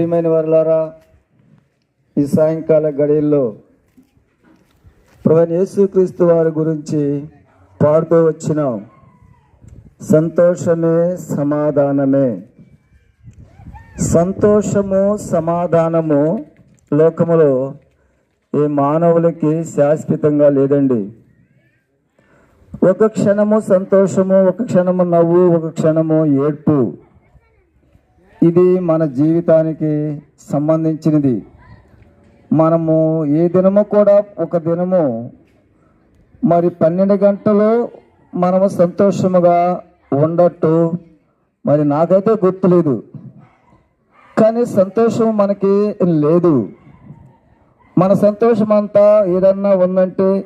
ప్రియమైన వారులారా ఈ సాయంకాల గడియల్లో ప్రవణ యేసుక్రీస్తు వారి గురించి పాడుతూ వచ్చినాం. సంతోషమే సమాధానమే. సంతోషము సమాధానము లోకములో ఏ మానవులకి శాశ్వతంగా లేదండి. ఒక క్షణము సంతోషము ఒక క్షణము నవ్వు ఒక క్షణము ఏడ్పు. ఇది మన జీవితానికి సంబంధించినది. మనము ఏ దినము కూడా ఒక దినము మరి పన్నెండు గంటలు మనము సంతోషముగా ఉండట్టు. మరి నాకైతే గుర్తులేదు. కానీ సంతోషం మనకి లేదు. మన సంతోషం అంతా ఏదన్నా ఉందంటే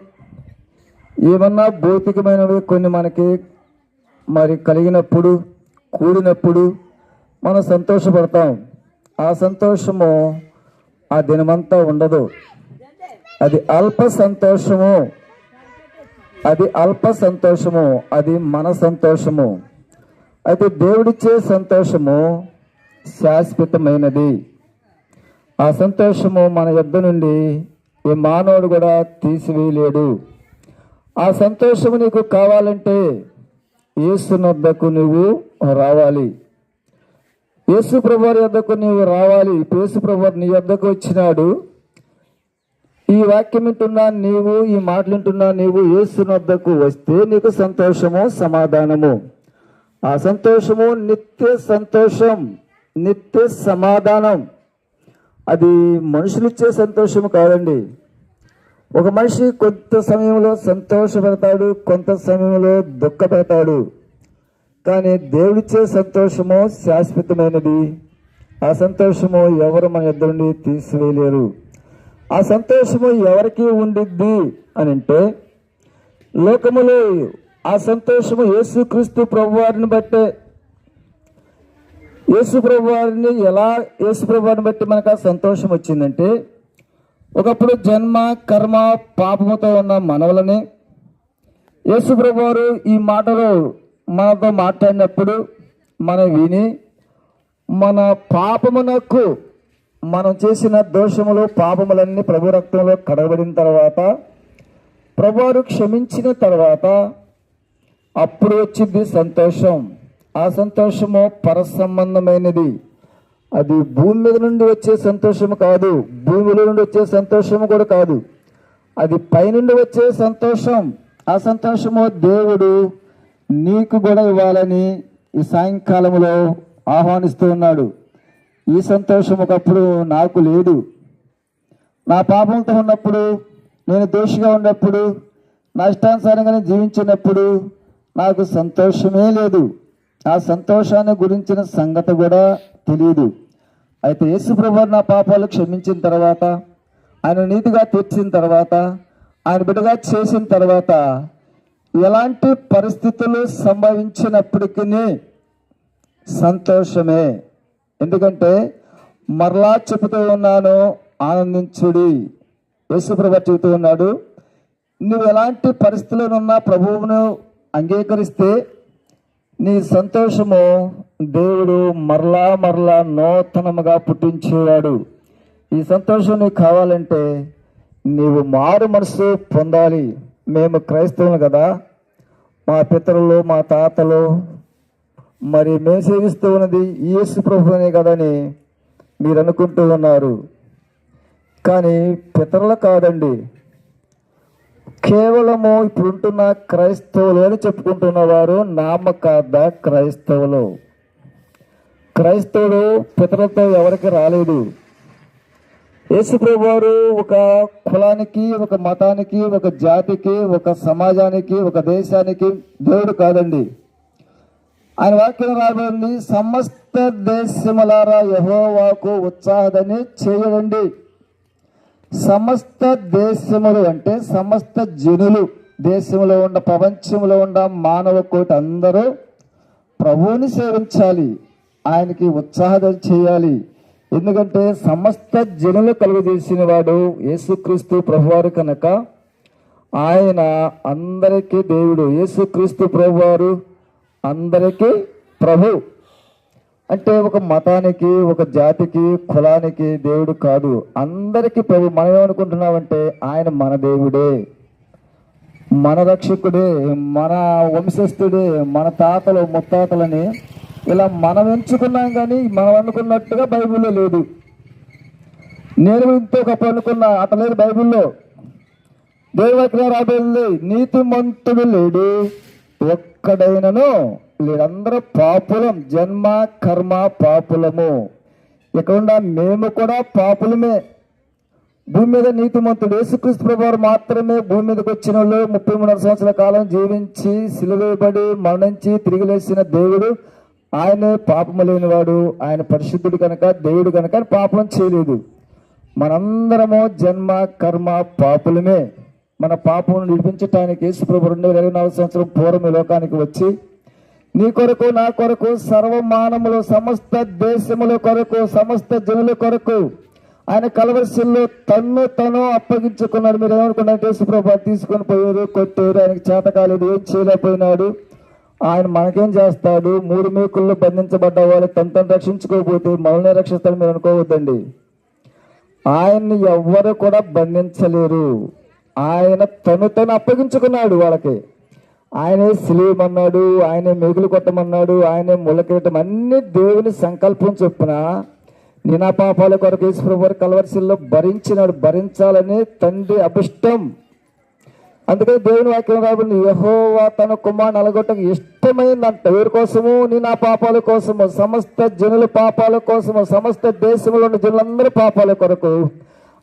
ఏమన్నా భౌతికమైనవి కొన్ని మనకి మరి కలిగినప్పుడు కూడినప్పుడు మనం సంతోషపడతాం. ఆ సంతోషము ఆ దినమంతా ఉండదు. అది అల్ప సంతోషము. అది అల్ప సంతోషము. అది మన సంతోషము. అయితే దేవుడిచ్చే సంతోషము శాశ్వతమైనది. ఆ సంతోషము మన యుద్ధ నుండి ఈ మానవుడు కూడా తీసివేయలేడు. ఆ సంతోషము నీకు కావాలంటే ఏసునొద్దకు నువ్వు రావాలి. యేసు ప్రభువారి వద్దకు నీవు రావాలి. యేసు ప్రభువారు నీ వద్దకు వచ్చినాడు. ఈ వాక్యం వింటున్నా నీవు ఈ మాటలు వింటున్నా నీవు యేసునొద్దకు వస్తే నీకు సంతోషము సమాధానము. ఆ సంతోషము నిత్య సంతోషం నిత్య సమాధానం. అది మనుషులిచ్చే సంతోషము కాదండి. ఒక మనిషి కొంత సమయంలో సంతోషపెడతాడు కొంత సమయంలో దుఃఖపెడతాడు. కానీ దేవుడిచ్చే సంతోషము శాశ్వతమైనది. ఆ సంతోషము ఎవరు మన ఇద్దరు తీసివేయలేరు. ఆ సంతోషము ఎవరికి ఉండిద్ది అని అంటే లోకములో ఆ సంతోషము యేసుక్రీస్తు ప్రభువారిని బట్టే. యేసు ప్రభువారిని ఎలా యేసు ప్రభువారిని బట్టి మనకు ఆ సంతోషం వచ్చిందంటే ఒకప్పుడు జన్మ కర్మ పాపముతో ఉన్న మనవలని యేసు ప్రభువారు ఈ మాటలు మనతో మాట్లాడినప్పుడు మనం విని మన పాపమునకు మనం చేసిన దోషములు పాపములన్నీ ప్రభు రక్తంలో కడగబడిన తర్వాత ప్రభువారు క్షమించిన తర్వాత అప్పుడు వచ్చింది సంతోషం. ఆ సంతోషము పరసంబంధమైనది. అది భూమి మీద నుండి వచ్చే సంతోషం కాదు. భూమిలో నుండి వచ్చే సంతోషము కూడా కాదు. అది పైనుండి వచ్చే సంతోషం. ఆ సంతోషము దేవుడు నీకు కూడా ఇవ్వాలని ఈ సాయంకాలంలో ఆహ్వానిస్తూ ఉన్నాడు. ఈ సంతోషం ఒకప్పుడు నాకు లేదు. నా పాపంతో ఉన్నప్పుడు నేను దోషిగా ఉన్నప్పుడు నా ఇష్టానుసారంగానే జీవించినప్పుడు నాకు సంతోషమే లేదు. ఆ సంతోషాన్ని గురించిన సంగతి కూడా తెలియదు అయితే యేసుప్రభు నా పాపాలు క్షమించిన తర్వాత ఆయన నీతిగా తీర్చిన తర్వాత ఆయన బిడ్డగా చేసిన తర్వాత ఎలాంటి పరిస్థితులు సంభవించినప్పటికీ సంతోషమే. ఎందుకంటే మరలా చెబుతూ ఉన్నాను ఆనందించుడి. యేసుప్రభు చెబుతూ ఉన్నాడు నువ్వు ఎలాంటి పరిస్థితులనున్నా ప్రభువును అంగీకరిస్తే నీ సంతోషము దేవుడు మరలా మరలా నూతనముగా పుట్టించేవాడు. ఈ సంతోషం నీకు కావాలంటే నీవు మారు మనసు పొందాలి. మేము క్రైస్తవులు కదా. మా పితరులు మా తాతలు మరి మేము సేవిస్తూ ఉన్నది యేసు ప్రభునే కదని మీరు అనుకుంటూ ఉన్నారు. కానీ పితరులు కాదండి. కేవలము ఇప్పుడుంటున్న క్రైస్తవులు అని చెప్పుకుంటున్న వారు నామకార్థ క్రైస్తవులు. క్రైస్తవుడు పితరులతో ఎవరికి రాలేదు. యేసుప్రభు వారు ఒక కులానికి ఒక మతానికి ఒక జాతికి ఒక సమాజానికి ఒక దేశానికి దేవుడు కాదండి. ఆయన వాక్యం రాబడింది సమస్త దేశములారా యహోవాకు ఉత్సాహదని చేయడండి. సమస్త దేశములు అంటే సమస్త జనులు దేశంలో ఉన్న ప్రపంచంలో ఉన్న మానవ కోటి అందరూ ప్రభువుని సేవించాలి ఆయనకి ఉత్సాహం చేయాలి. ఎందుకంటే సమస్త జనులు కలుగజేసిన వాడు యేసుక్రీస్తు ప్రభువారు కనుక ఆయన అందరికీ దేవుడు. యేసుక్రీస్తు ప్రభువారు అందరికీ ప్రభు. అంటే ఒక మతానికి ఒక జాతికి కులానికి దేవుడు కాదు. అందరికీ ప్రభు. మనం ఏమనుకుంటున్నామంటే ఆయన మన దేవుడే. మన రక్షకుడే మన వంశస్థుడే మన తాతలు ముత్తాతలని ఇలా మనం ఎంచుకున్నాం కానీ మనం అనుకున్నట్టుగా బైబిల్లో లేదు. నేను ఇంతో గొప్ప అనుకున్నా అట్లా లేదు బైబిల్లో. దేవగ్రహ రాబోయింది నీతిమంతుడు లేడు ఒక్కడైనను వీళ్ళందరూ పాపులం జన్మ కర్మ పాపులము. ఇక్కడ మేము కూడా పాపులమే. భూమి మీద నీతిమంతుడు యేసుక్రీస్తు ప్రభువారు మాత్రమే భూమి మీదకి వచ్చిన వాళ్ళు. ముప్పై మూడు సంవత్సరాల కాలం జీవించి సిలువేయబడి మరణించి తిరిగి లేచిన దేవుడు. ఆయనే పాపము లేనివాడు ఆయన పరిశుద్ధుడు కనుక దేవుడు కనుక పాపం చేయలేదు. మనందరము జన్మ కర్మ పాపులమే. మన పాపం విడిపించటానికి యేసుప్రభు రెండు వేల ఇరవై నాలుగు సంవత్సరం పూర్వం లోకానికి వచ్చి నీ కొరకు నా కొరకు సర్వమానములు సమస్త దేశముల కొరకు సమస్త జనుల కొరకు ఆయన కలవరిశిల్లో తన్ను తను అప్పగించుకున్నాడు. మీరు ఏమనుకున్నారు యేసుప్రభు తీసుకొని పోయారు కొట్టారు ఆయనకి చేత కాలేదు ఏం చేయలేకపోయినాడు. ఆయన మనకేం చేస్తాడు? మూడు మేకుల్లో బంధించబడ్డ వాళ్ళు తను తను రక్షించుకోకపోతే మనల్ని రక్షిస్తాడు మీరు అనుకోవద్దండి. ఆయన్ని ఎవ్వరు కూడా బంధించలేరు. ఆయన తను తను అప్పగించుకున్నాడు వాళ్ళకి. ఆయనే సిలువమన్నాడు ఆయనే మేకులు కొట్టమన్నాడు ఆయనే ముళ్ళకేయటం అన్ని దేవుని సంకల్పం చొప్పున నీ పాపాల కొరకు ఈశ్వరు కలవరిశిల్లో భరించినాడు. భరించాలని తండ్రి అభిష్టం. అందుకని దేవుని వాక్యం కాబట్టి యహోవా తన కుమారుని అలగొట్టకు ఇష్టమైందంట ఎవరి కోసము నీ నా పాపాల కోసము సమస్త జనుల పాపాల కోసము సమస్త దేశంలో ఉన్న జనులందరి పాపాల కొరకు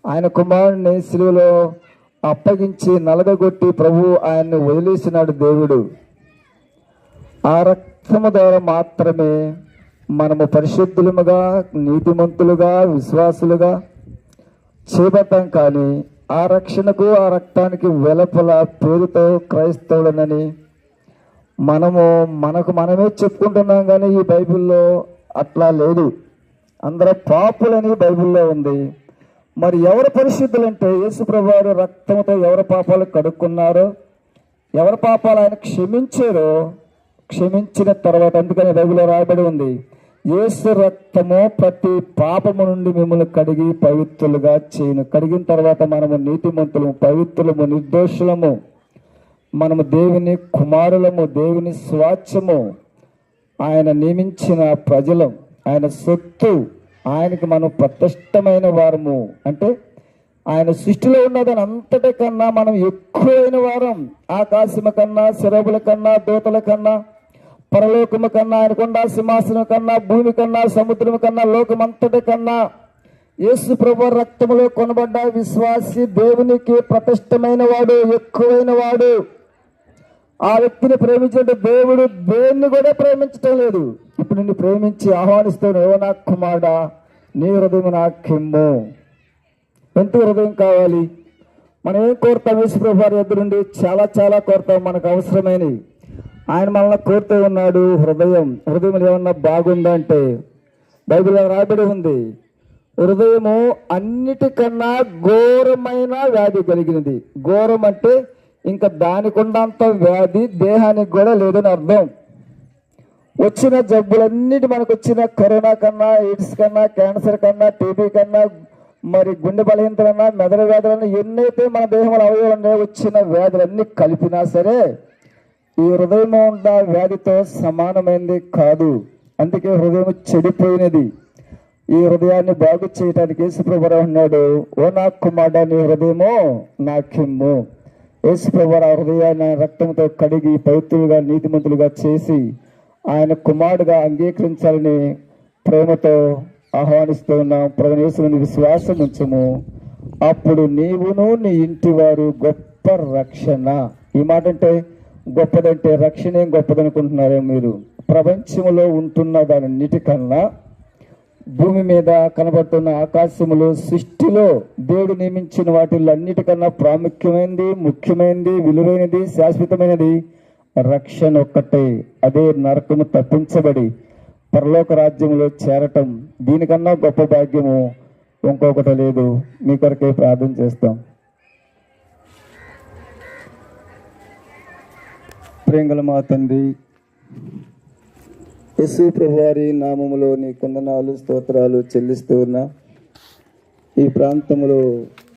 ఆయన కుమారుని సిలువలో అప్పగించి నలగగొట్టి ప్రభు ఆయన్ని వదిలేసినాడు దేవుడు. ఆ రక్తము ద్వారా మాత్రమే మనము పరిశుద్ధులముగా నీతిమంతులుగా విశ్వాసులుగా చేపట్టాం కానీ ఆ రక్షణకు ఆ రక్తానికి వెలపల పేరుతో క్రైస్తవులనని మనము మనకు మనమే చెప్పుకుంటున్నాం కానీ ఈ బైబిల్లో అట్లా లేదు. అందరూ పాపులని బైబిల్లో ఉంది. మరి ఎవరు పరిశుద్ధులంటే యేసుప్రభు రక్తంతో ఎవరి పాపాలు కడుక్కున్నారో ఎవరి పాపాలు ఆయన క్షమించారో క్షమించిన తర్వాత అందుకని బైబిల్లో రాయబడి ఉంది. యేసు రక్తము ప్రతి పాపము నుండి మిమ్మల్ని కడిగి పవిత్రులుగా చేయను. కడిగిన తర్వాత మనము నీతిమంతులము పవిత్రులము నిర్దోషులము. మనము దేవుని కుమారులము దేవుని స్వాచ్ఛము. ఆయన నియమించిన ప్రజలం ఆయన సొత్తు ఆయనకి మనం ప్రతిష్టమైన వారము. అంటే ఆయన సృష్టిలో ఉన్నదని అంతటి కన్నా మనం ఎక్కువైన వారం ఆకాశము కన్నా శరభుల కన్నా దూతల కన్నా పరలోకము కన్నా ఆయనకుండా సింహాసనం కన్నా భూమి కన్నా సముద్రం కన్నా లోకమంతటి కన్నా యేసు ప్రభు రక్తములో కొనబడ్డ విశ్వాసి దేవునికి ప్రతిష్టమైన వాడు ఎక్కువైన వాడు. ఆ వ్యక్తిని ప్రేమించే దేవుడు దేన్ని కూడా ప్రేమించటం లేదు. ఇప్పుడు నిన్ను ప్రేమించి ఆహ్వానిస్తాను ఏవో నా కుమారుడా నీ హృదయం నాకెమ్ము. ఎంత హృదయం కావాలి. మనం ఏం కోరుతాం? యేసుప్రభు వారి ఎదురుండి చాలా చాలా కోరుతాం. మనకు అవసరమైనవి. ఆయన మనల్ని కోరుతూ ఉన్నాడు హృదయం హృదయం ఏమన్నా బాగుందంటే బైబిల్లో రాబడి ఉంది హృదయము అన్నిటికన్నా ఘోరమైన వ్యాధి కలిగినది. ఘోరం అంటే ఇంకా దానికున్నంత వ్యాధి దేహానికి కూడా లేదని అర్థం. వచ్చిన జబ్బులన్నిటి మనకు వచ్చిన కరోనా కన్నా ఎయిడ్స్ కన్నా క్యాన్సర్ కన్నా టీబీ కన్నా మరి గుండె బలహీనతలన్నా మెదడు వ్యాధులన్నా ఎన్నైతే మన దేహంలో అవయవాలు వచ్చిన వ్యాధులన్నీ కలిపినా సరే ఈ హృదయం ఉన్న వ్యాధితో సమానమైనది కాదు. అందుకే హృదయం చెడిపోయినది. ఈ హృదయాన్ని బాగు చేయడానికి యేసుప్రభు అన్నాడు ఓ నా కుమారుడా నీ హృదయము నాకిమ్ము. యేసుప్రభు హృదయాన్ని ఆయన రక్తంతో కడిగి పవిత్రులుగా నీతిమంతులుగా చేసి ఆయన కుమారుడుగా అంగీకరించాలని ప్రేమతో ఆహ్వానిస్తూ ఉన్నాం. ప్రధాన విశ్వాసం ఉంచము. అప్పుడు నీవును నీ ఇంటి వారు గొప్ప రక్షణ. ఈ మాట అంటే గొప్పదంటే రక్షణ ఏం గొప్పదనుకుంటున్నారే మీరు. ప్రపంచంలో ఉంటున్న దానిన్నిటికన్నా భూమి మీద కనబడుతున్న ఆకాశములు సృష్టిలో దేవుడు నియమించిన వాటిల్లో అన్నిటికన్నా ప్రాముఖ్యమైనది ముఖ్యమైనది విలువైనది శాశ్వతమైనది రక్షణ ఒక్కటే. అదే నరకము తప్పించబడి పరలోక రాజ్యంలో చేరటం. దీనికన్నా గొప్ప భాగ్యము ఇంకొకటి లేదు. మీ కొరకే ప్రార్థన చేస్తాం. ప్రేంగల మా తండ్రి. యశు ప్రభువారి నామములో నీ కొందనాలు స్తోత్రాలు చెల్లిస్తూ ఉన్నా. ఈ ప్రాంతంలో